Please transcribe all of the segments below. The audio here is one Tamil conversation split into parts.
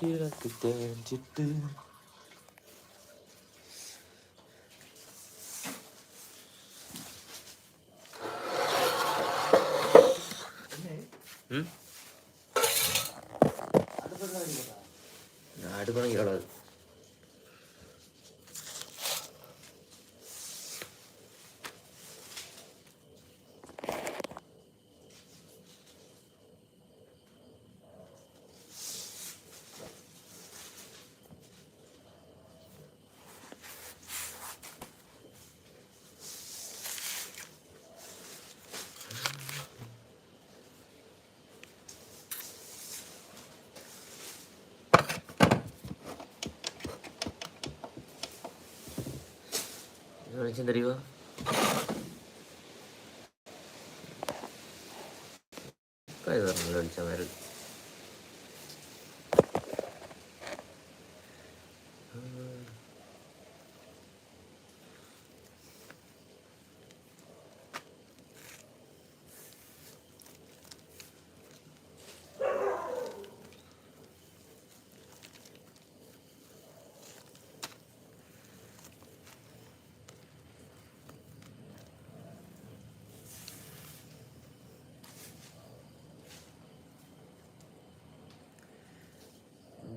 Be like a do. வெளிச்சம் தெரியுமா இது ஒரு நல்ல வெளிச்சம் வேறு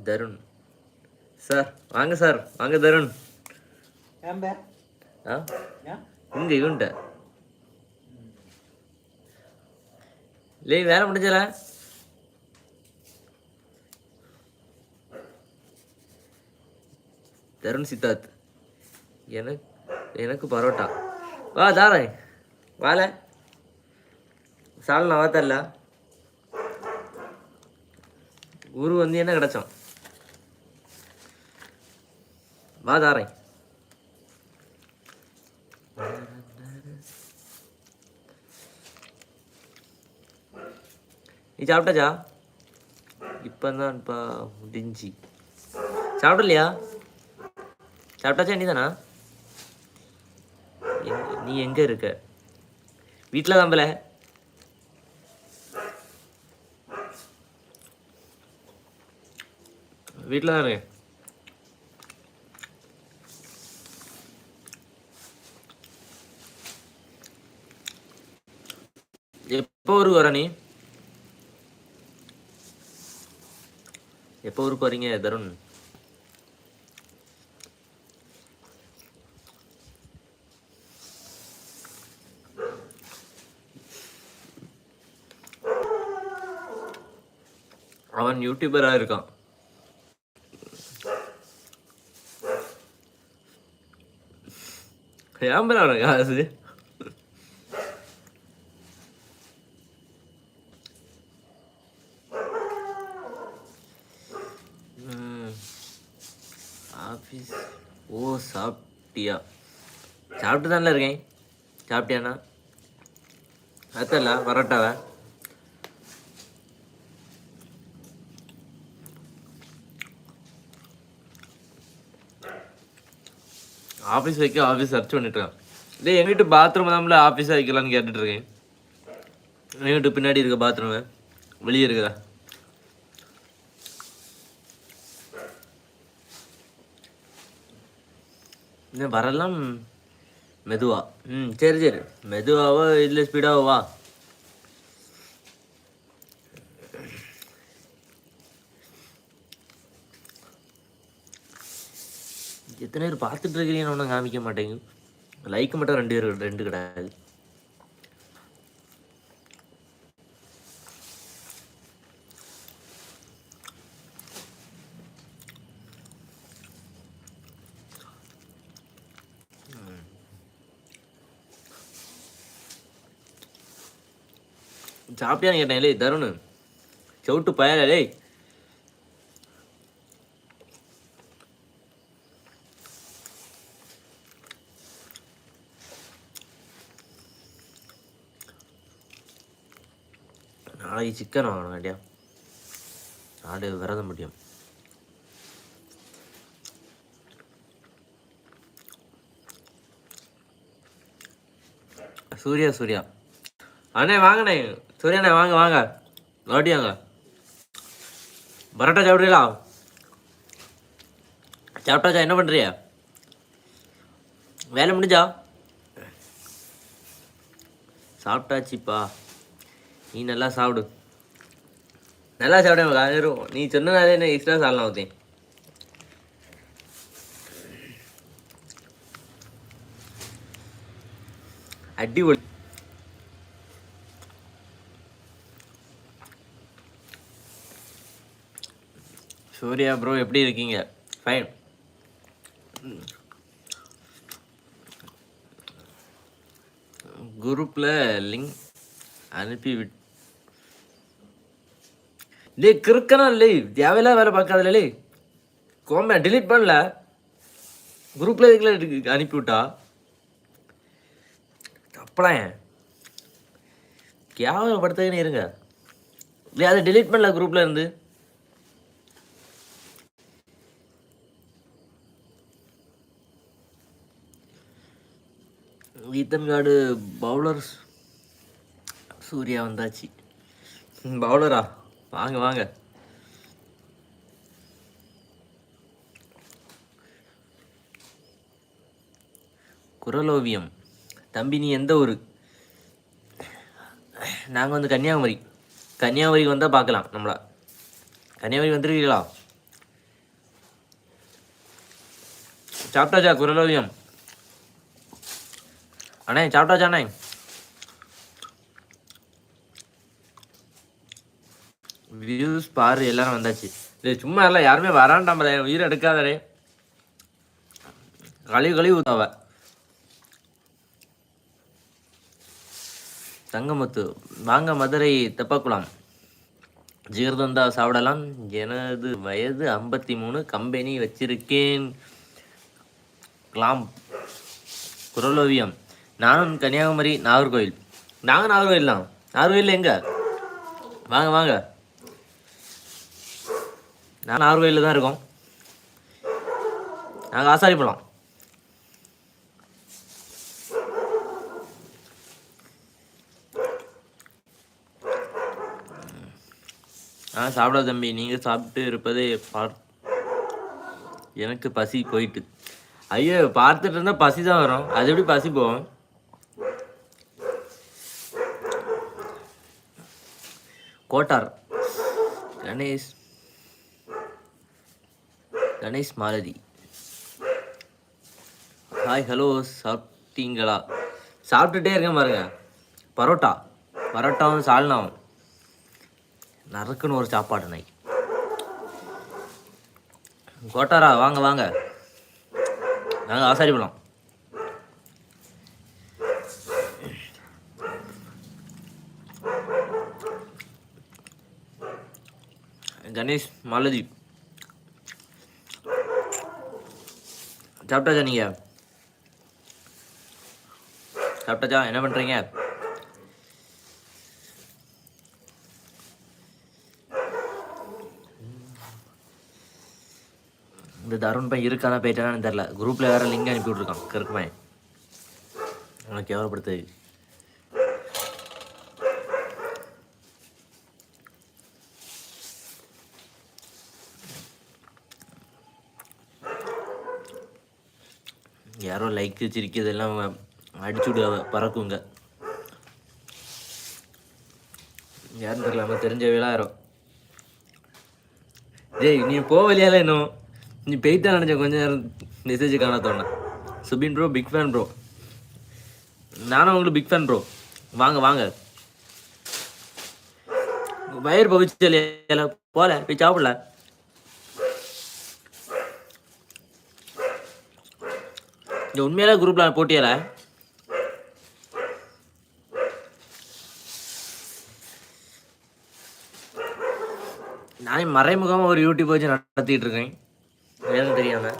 தருண். சார் வாங்க சார் வாங்க தருண். ஆ? இங்க இவன்ட்ட. லே வேலை முடிஞ்சல தருண் சித்தார்த். எனக்கு எனக்கு பரோட்டா. வா தாரேன். வால. சால் நான் தரல ஊரு வந்து என்ன கிடைச்சான் வா தாரேன் நீ சாப்பிட்டாச்சா இப்போதான்ப்பா முடிஞ்சு. சாப்பிடலையா? சாப்பிட்டாச்சா நீ தானா நீ எங்கே இருக்க? வீட்டில் தான் போல. வீட்டில் தான் இருக்கேன். எப்போ ஊருக்கு வர நீ எப்போ ஊருக்கு வரீங்க தருண்? அவன் யூடியூபரா இருக்கான். ஏன் பேர் காசு ம். ஆஃபீஸ் ஓ சாப்பிட்டியா சாப்பிட்டு தானே இருக்கேன். சாப்பிட்டியாண்ணா? அத்தல்ல பரோட்டாவை? ஆஃபீஸ் வைக்க ஆஃபீஸ் சர்ச் பண்ணிட்டுருக்கேன் இல்லை எங்கிட்ட வீட்டு பாத்ரூம் தான்ல ஆஃபீஸாக வைக்கலான்னு கேட்டுட்ருக்கேன் எங்கள் வீட்டு பின்னாடி இருக்க பாத்ரூமு வெளியே இருக்குதா? இல்லை வரலாம்? மெதுவா. ம் சரி சரி. மெதுவாவோ இல்லை ஸ்பீடாவோ வா. எத்தனை பேர் பார்த்துட்டு இருக்கிறீங்கன்னு ஒன்றும் காமிக்க மாட்டேங்குது. லைக் மட்டும் ரெண்டு பேர் ரெண்டு கிடையாது. சாப்பிட்டியான்னு கேட்டேன் லே தருண். செவிட்டு பயல லே நாளைக்கு சிக்கன் வாங்கணும் வேண்டியா நாடு விரத முடியும். சூர்யா சூர்யா. அண்ணே வாங்கண்ணே. சூர்யாண்ணே வாங்க வாங்க. வாட்டியாங்க பரோட்டா சாப்பிடுறீங்களா? சாப்பிட்டாச்சா என்ன பண்ணுறிய வேலை முடிஞ்சா? சாப்பிட்டாச்சுப்பா. நீ நல்லா சாப்பிடு. நல்லா சாப்பிட காரும் நீ சொன்னனாலே என்ன எக்ஸ்ட்ரா சாப்பிடலாம் ஊற்றேன் அடிப்பொலி சூர்யா ப்ரோ எப்படி இருக்கீங்க? ஃபைன் குரூப்பில் லிங்க் அனுப்பி விட் டே கிறுக்கனா இல்லை? தேவையில்லாம் வேலை பார்க்காதல லே கோமே டிலீட் பண்ணல. குரூப்பில் இதுக்குள்ள அனுப்பி விட்டா? தப்பலாம் கேவலப்படுத்துன்னு இருங்க. இல்லை அதை டிலீட் பண்ணல குரூப்பில் இருந்து. ஈத்தன்காடு பவுலர் சூர்யா வந்தாச்சு. பவுலரா? வாங்க வாங்க. குரலோவியம். தம்பி நீ எந்த ஊர்? நாங்கள் வந்து கன்னியாகுமரி. கன்னியாகுமரிக்கு வந்தால் பார்க்கலாம் நம்மள. கன்னியாகுமரி வந்துருக்கீங்களா? சாப்பிட்டாச்சா குரலோவியம்? அண்ணே சாப்பிட்டாச்சா அண்ணே? வியூஸ் பாரு எல்லாரும் வந்தாச்சு. இது சும்மா இல்லை யாருமே வராண்டாமலே உயிர் எடுக்காதரே கழிவு கழிவு ஊத்தாவ தங்கமுத்து வாங்க மதுரை தெப்பக்குளம். ஜீர்தந்தா சாப்பிடலாம் எனது வயது ஐம்பத்தி மூணு கம்பெனி வச்சிருக்கேன். கிளாம் குரலோவியம். நானும் கன்னியாகுமரி நாகர்கோவில். நாங்கள் நாகர்கோவில் தான். நாகர்கோவில் எங்கே? வாங்க வாங்க. நான் நாகர்கோவிலில் தான் இருக்கோம். நாங்கள் ஆசாரி போகலாம் ஆ சாப்பிட தம்பி. நீங்கள் சாப்பிட்டு இருப்பதை பார் எனக்கு பசி போயிட்டு. ஐயோ பார்த்துட்டு இருந்தால் பசி தான் வரும். அது எப்படி பசி போவோம் கோட்டார் கணேஷ். கணேஷ் மாலதி. ஹாய் ஹலோ சாப்பிட்டீங்களா? சாப்பிட்டுட்டே இருக்கேன் பாருங்க. பரோட்டா. பரோட்டாவும் சால்னாவும். நறுக்குன்னு ஒரு சாப்பாடு நாய் கோட்டாரா வாங்க வாங்க. நாங்கள் ஆசாரி பழம். கணேஷ் மாலதி. சாப்பிட்டாச்சா நீங்கள் சாப்பிட்டாச்சா? என்ன பண்ணுறீங்க இந்த தருண் பையன் இருக்கானா போயிட்டானு தெரில குரூப்பில் வேறு லிங்க் அனுப்பி விட்ருக்கான் கருக்குமே உனக்கு கேவலப்படுத்து. யாரோ லைக் சிரிக்கிறதெல்லாம் அடிச்சு விடு பறக்குங்க. யாரும் தெரியல நம்ம தெரிஞ்ச யாரோ. டேய் நீ போவலியால இன்னும் நீ போயிட்டா நினச்ச கொஞ்ச நேரம் message காணாத்தோண்ண Subin bro big fan bro நானும் உங்களுக்கு பிக் ஃபேன் ப்ரோ வாங்க வாங்க. வயிறு பவிச்சல போல போய் சாப்பிடல இந்த உண்மையில குரூப்ல போட்டியல. நானே மறைமுகமாக ஒரு யூடியூப் வச்சு நடத்திட்டு இருக்கேன். ஏன்னு தெரியாம.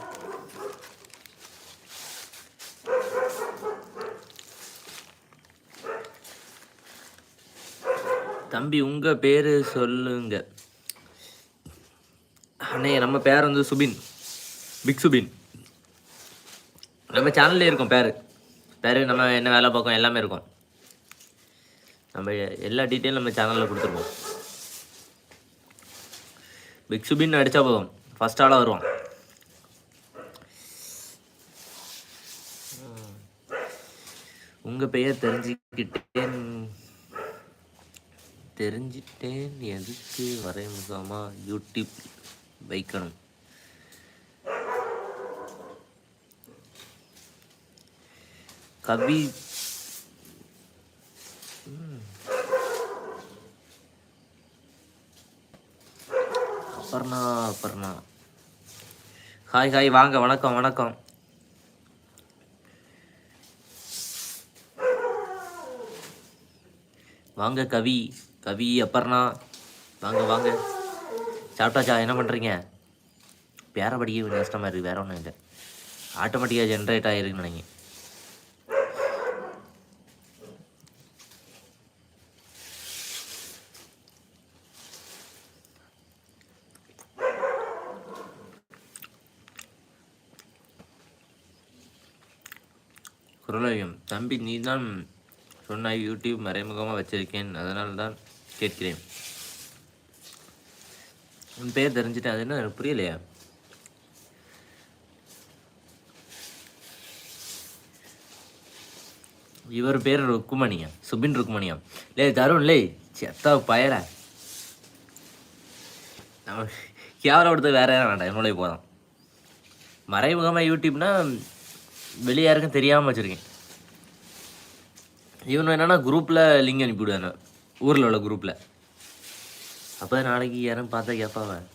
தம்பி உங்க பேரு சொல்லுங்க. அண்ணே நம்ம பேர் வந்து சுபின். பிக் சுபின். நம்ம சேனல்லே இருக்கும் பேர். பேர் நம்ம என்ன வேலை பார்க்கோம் எல்லாமே இருக்கும். நம்ம எல்லா டீட்டெயிலும் நம்ம சேனலில் கொடுத்துருப்போம் பிக் சுபின் அடித்தா போதும். ஃபஸ்ட் ஆளாக வருவோம் உங்கள் பெயர் தெரிஞ்சுக்கிட்டேன். தெரிஞ்சிட்டேன். எதுக்கு? வரைமுகமாக யூடியூப் வைக்கணும். கவி அப்பர்ணா அபர்ணா அபர்ணா. ஹாய் ஹாய் வாங்க வணக்கம் வணக்கம். வாங்க கவி. கவி அப்பர்ணா வாங்க வாங்க. சாப்பிட்டாச்சா? என்ன பண்ணுறீங்க பேர படிக்க கொஞ்சம் கஷ்டமாக இருக்குது வேற ஒன்றும் இல்லை. ஆட்டோமேட்டிக்காக ஜென்ரேட் ஆகிருக்குன்னு நினைக்கிறேன். தம்பி நீ தான் சொன்னாய் யூடியூப் மறைமுகமாக வச்சிருக்கேன். அதனால தான் கேட்கிறேன். உன் பேர் தெரிஞ்சுட்டேன். அது என்ன? எனக்கு புரியலையா? இவர் பேர் ருக்குமணியா சுபின் ருக்குமணியா லே தருண் லே செத்தா பயர நம்ம கேவலப்படுத்த வேற யாரும் வேண்டாம். என்னோட போதும். மறைமுகமாக யூடியூப்னா வெளியே யாருக்கும் தெரியாமல் வச்சுருக்கேன். இவன் என்னென்னா குரூப்பில் லிங்க் அனுப்பிவிடுவாங்க. ஊரில் உள்ள குரூப்பில் அப்போ நாளைக்கு யாரும் பார்த்தா கேட்பாவன்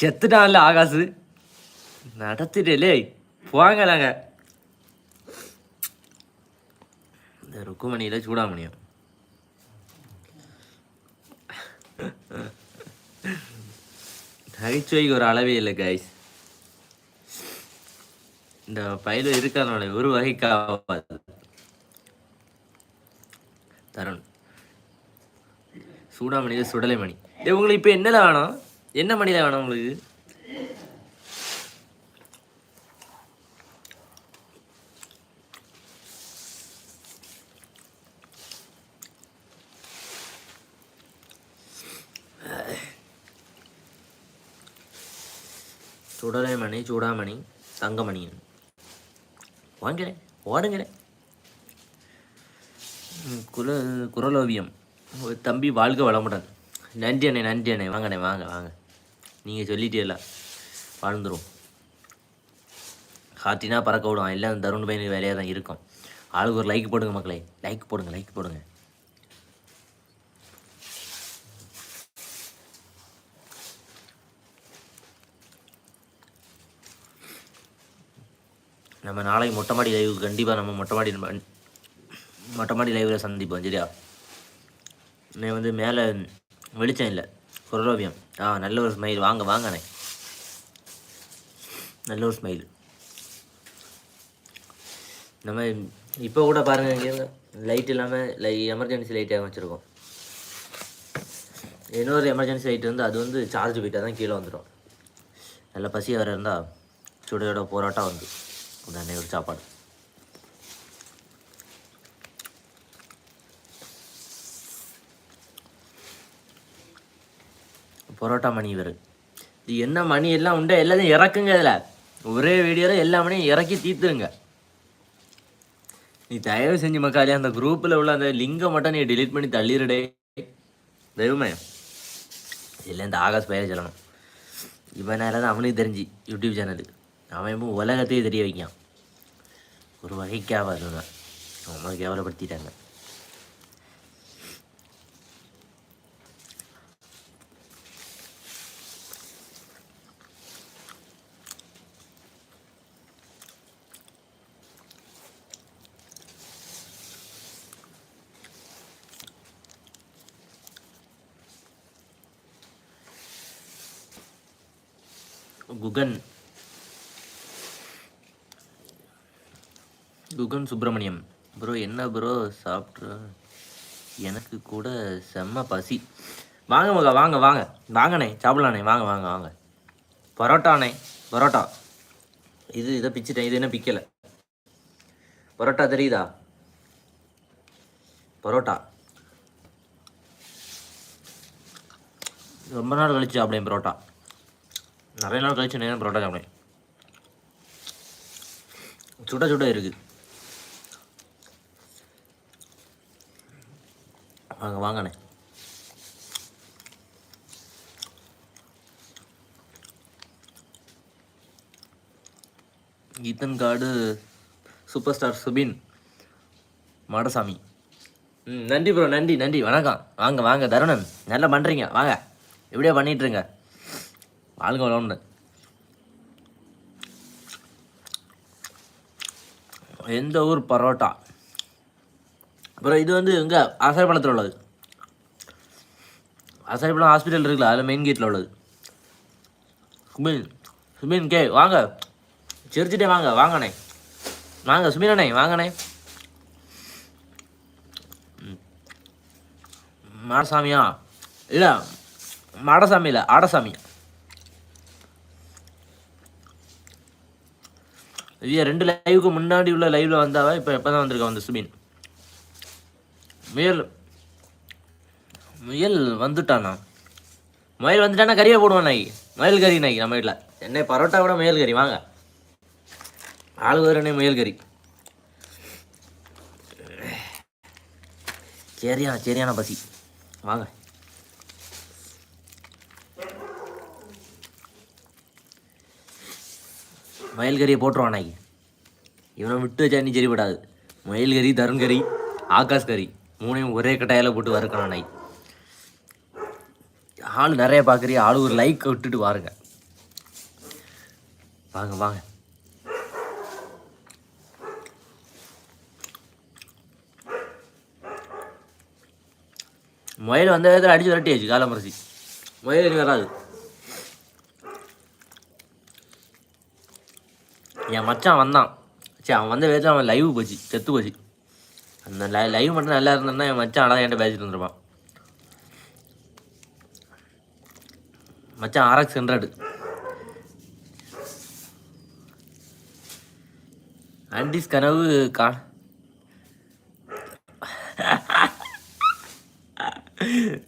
செத்துட்டான்ல ஆகாசு. நடத்திட்டே போங்கலாங்க இந்த ருக்குமணியில் சூடாமணியம். நகைச்சுவைக்கு ஒரு அளவே இல்லை கைஸ் இந்த பயில இருக்கிறதுனால ஒரு வகைக்காவாது. தருண். சூடாமணி சுடலை மணி உங்களுக்கு இப்போ என்னல வேணும்? என்ன மணியில வேணும் உங்களுக்கு? சுடலைமணி சூடாமணி தங்கமணி வாங்கலே ஓடுங்களே குர குல குரலோவியம். ஒரு தம்பி வாழ்க வளமுடன். நன்றி அண்ணே நன்றி அண்ணே. வாங்கண்ணே வாங்க வாங்க. நீங்கள் சொல்லிட்டேல வாழ்ந்துடும் ஹார்ட்டினா பறக்க விடும். எல்லாம் தருண் பையனுக்கு வேலையாக தான் இருக்கும். ஆளுக்கு ஒரு லைக் போடுங்க மக்களே. லைக் போடுங்க லைக் போடுங்க. நம்ம நாளைக்கு மொட்டை மாடி லைவ் கண்டிப்பாக நம்ம மொட்டை மாடி மொட்டை மாடி லைவில் சந்திப்போம் சரியா? நான் வந்து மேலே வெளிச்சம் இல்லை குரலோவியம் ஆ நல்ல ஒரு ஸ்மைல் வாங்க வாங்கண்ணே நல்ல ஒரு ஸ்மைல் நம்ம இப்போ கூட பாருங்க இங்கே லைட் இல்லாமல் லை எமர்ஜென்சி லைட்டாக வச்சுருக்கோம். இன்னொரு எமர்ஜென்சி லைட் வந்து அது வந்து சார்ஜ் போயிட்டால் தான் கீழே வந்துடும் நல்ல பசியாக வேறு இருந்தால் சுடையோட போராட்டம் வந்து. உடனே ஒரு சாப்பாடு. பரோட்டா மணி இவர். இது என்ன மணி எல்லாம் உண்டு? எல்லாத்தையும் இறக்குங்க இதில். ஒரே வீடியோவில் எல்லா மணியும் இறக்கி தீர்த்துருங்க நீ தயவு செஞ்சு மக்காலே அந்த குரூப்பில் உள்ள அந்த லிங்கை மட்டும் நீ டிலீட் பண்ணி தள்ளிடுடே தெய்வமே. இல்லை இந்த ஆகாஷ் பெயரை சொல்லணும். இவனால தான் அவனுக்கு தெரிஞ்சு யூடியூப் சேனலுக்கு அவன் உலகத்தையே தெரிய வைக்கான். ஒரு வகைக்காக தான் அவங்க கேவலப்படுத்திட்டாங்க. குகன். சுகன் சுப்பிரமணியம். ப்ரோ என்ன ப்ரோ? சாப்பிட்ற? எனக்கு கூட செம்ம பசி. வாங்க மகா வாங்க வாங்க. வாங்கண்ணே சாப்பிட்லாண்ணே. வாங்க வாங்க வாங்க. பரோட்டாண்ணே பரோட்டா. இது இதை பிச்சிட்டேன். இது என்ன பிக்கலை. பரோட்டா தெரியுதா? பரோட்டா. ரொம்ப நாள் கழிச்சு சாப்பிடேன் பரோட்டா. நிறைய நாள் கழிச்சு நேரம் பரோட்டா சாப்பிடேன்? சுட சுட இருக்குது வாங்க வாங்கண்ணே. ஈத்தன் காடு சூப்பர் ஸ்டார் சுபின் மாடசாமி. ம் நன்றி ப்ரோ நன்றி நன்றி. வணக்கம். வாங்க வாங்க தருணன். நல்லா பண்ணுறீங்க வாங்க. இப்படியே பண்ணிகிட்ருங்க வாழ்க வளம்னு எந்த ஊர் பரோட்டா? அப்புறம் இது வந்து எங்கே? ஆசாரிப்பழத்தில் உள்ளது. ஆசாரிப்பழம் ஹாஸ்பிட்டல் இருக்குல்ல அதில் மெயின் கேட்டில் உள்ளது. சுமின் சுமின் கே வாங்க. சிரிச்சிட்டே வாங்க வாங்கண்ணே. வாங்க சுமின் அண்ணே வாங்கண்ணே. மாடசாமியா? இல்லை மாடசாமி இல்லை ஆடசாமி. இது ரெண்டு லைவுக்கு முன்னாடி உள்ள லைவில் வந்தாவா இப்போ எப்போ தான் வந்திருக்கா வந்து சுமின்? முயல் முயல் வந்துட்டானா? முயல் வந்துட்டானா? கறியை போடுவான் நாய். முயல் கறி நாய் நம்ம வீட்டில் என்னை பரோட்டா கூட முயல் கறி வாங்க. ஆளு முயல் கறி. சரியான சரியான பசி. வாங்க. முயல் கறியை போட்டுருவான் நாய்க்கு இவனை விட்டு வச்சா நீ சரிப்படாது. முயல் கறி தருண் கறி ஆகாஷ் கறி. மூணையும் ஒரே கட்டாயில் போட்டு வறுக்கணும் நாய் ஆள் நிறைய பார்க்குறியா ஆள் ஒரு லைக் விட்டுட்டு வாருங்க. வாங்க வாங்க. முயல் வந்த விதத்தில் அடிச்சு விரட்டியாச்சு காலமரசி முயல் இனி வராது. என் மச்சான் வந்தான். சரி அவன் வந்த விதத்தில் அவன் லைவ் போச்சு செத்து போச்சு. அந்த லை லைவ் மட்டும் நல்லா இருந்தா என் மச்சான் அழகாக என்கிட்ட பேசிட்டு வந்துருப்பான் மச்சான் ஆர்எக்ஸ் ஹண்ட்ரடு ஆண்டிஸ் கனவு கா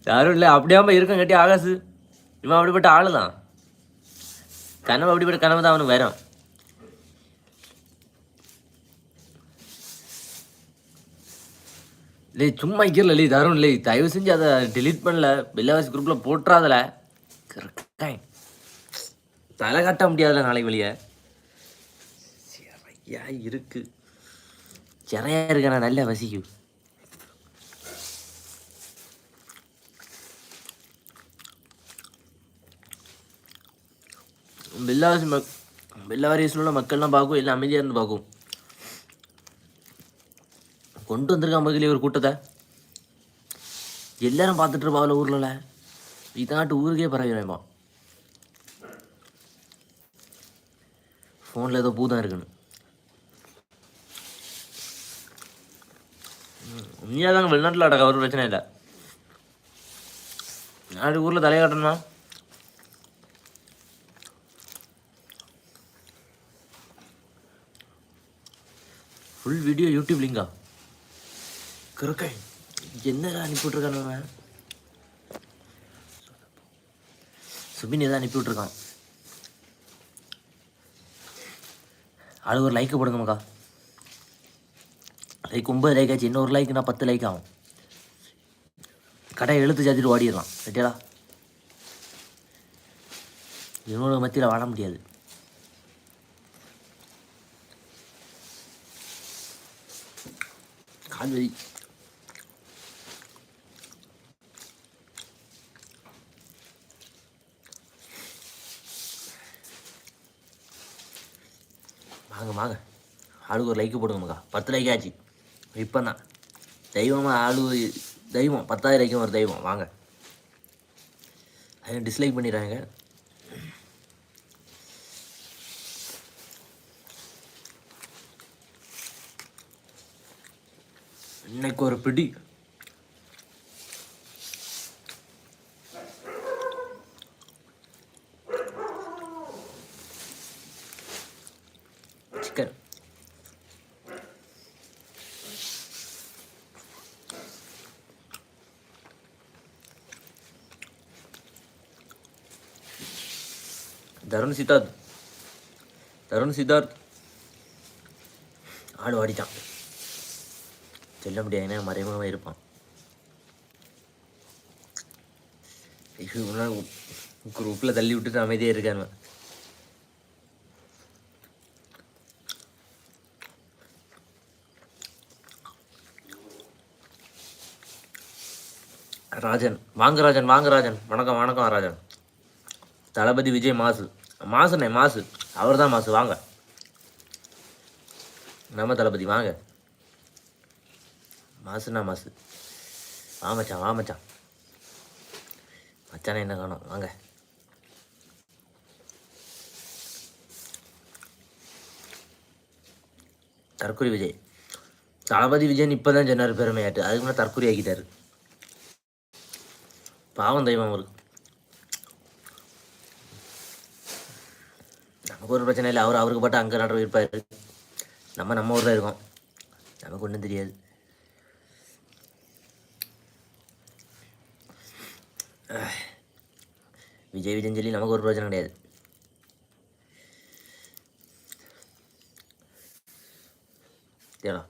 யாரும் இல்லை அப்படியாம இருக்கும் கட்டி ஆகாசு. இவன் அப்படிப்பட்ட ஆளு தான் கனவு அப்படிப்பட்ட கனவு தான் அவனுக்கு வரும். லே சும்மா இருக்கல லே தருண் லே தயவு செஞ்சு அதை டெலீட் பண்ணல. பில்லவாசி குரூப்பில் போட்டுறாதல. கரெக்டாக தலை காட்ட முடியாதுல நாளைக்கு வெளியே. சிறையா இருக்கு. சிறையா இருக்க நான் நல்ல வசிக்கும் பில்லாவாசி மக் பில்லாவாரிஸில் உள்ள மக்கள்லாம் பார்க்கும் எல்லாம் அமைதியாக இருந்து பார்க்கும். கொண்டு வந்திருக்கான் பக்கத்துலேயே ஒரு கூட்டத்தை. எல்லாரும் பார்த்துட்டு இருப்பாவில் ஊரில் இதாட்டு ஊருக்கே பரவாயில்லைப்பா ஃபோனில் ஏதோ பூதம் இருக்குன்னு. உண்மையாக தாங்க வெளிநாட்டில் அடக்க ஒரு பிரச்சனை இல்லை. நாடு ஊரில் தலையை காட்டணுமா? ஃபுல் வீடியோ யூடியூப் லிங்கா? கிறுக்கை. என்னடா அனுப்பிவிட்ருக்கான் அவன் சுபின் எதாவது அனுப்பிவிட்ருக்கான் அது ஒரு லைக்கு போடுங்க மக்கா. லைக் ஒன்பது லைக் ஆச்சு. இன்னொரு லைக்னா பத்து லைக் ஆகும். கடை எழுத்து சாத்திட்டு ஓடிடலாம். சரியாடா? இவனோட மத்தியில் வாழ முடியாது. கால் வலி. வாங்க வாங்க. ஆளுக்கு ஒரு லைக்கு போடுங்க மக்கா. பத்து லைக் ஆச்சு. இப்போ தான் தெய்வமாக ஆளு தெய்வம். பத்தாயிரம் லைக்கும் ஒரு தெய்வம். வாங்க. அதை டிஸ்லைக் பண்ணிடுறாங்க. இன்னைக்கு ஒரு பிடி சிக்கன் தருண் சித்தார்த். தருண் சித்தார்த். ஆள் வாடிட்டான். சொல்ல முடியாதுன்னா மறைமுகமாக இருப்பான் குரூப்பில் தள்ளி விட்டுட்டு அமைதியாக இருக்கான் ராஜன் வாங்க ராஜன் வாங்க ராஜன். வணக்கம் வணக்கம் ராஜன். தளபதி விஜய் மாசு மாசுண்ணே மாசு. அவர் தான் மாசு வாங்க. நம்ம தளபதி வாங்க. மாசுண்ணா மாசு. வாமச்சான் வாமச்சான் வா மச்சான். மச்சானே என்ன காணும்? வாங்க. தற்கொலை விஜய். தளபதி விஜயன் இப்போ தான் சொன்னார் பெருமையாட்டு. அதுக்கு முன்னாடி தற்கொலை ஆக்கிட்டார் பாவம் தெய்வம் அவருக்கு. நமக்கு ஒரு பிரச்சனை இல்லை. அவர் அவருக்கு பாட்டு அங்கே நடுவு இருப்பார் நம்ம நம்ம ஊரில் இருக்கோம். நமக்கு ஒன்றும் தெரியாது. விஜய் விஜயன் சொல்லி நமக்கு ஒரு பிரச்சனை கிடையாது. தேடா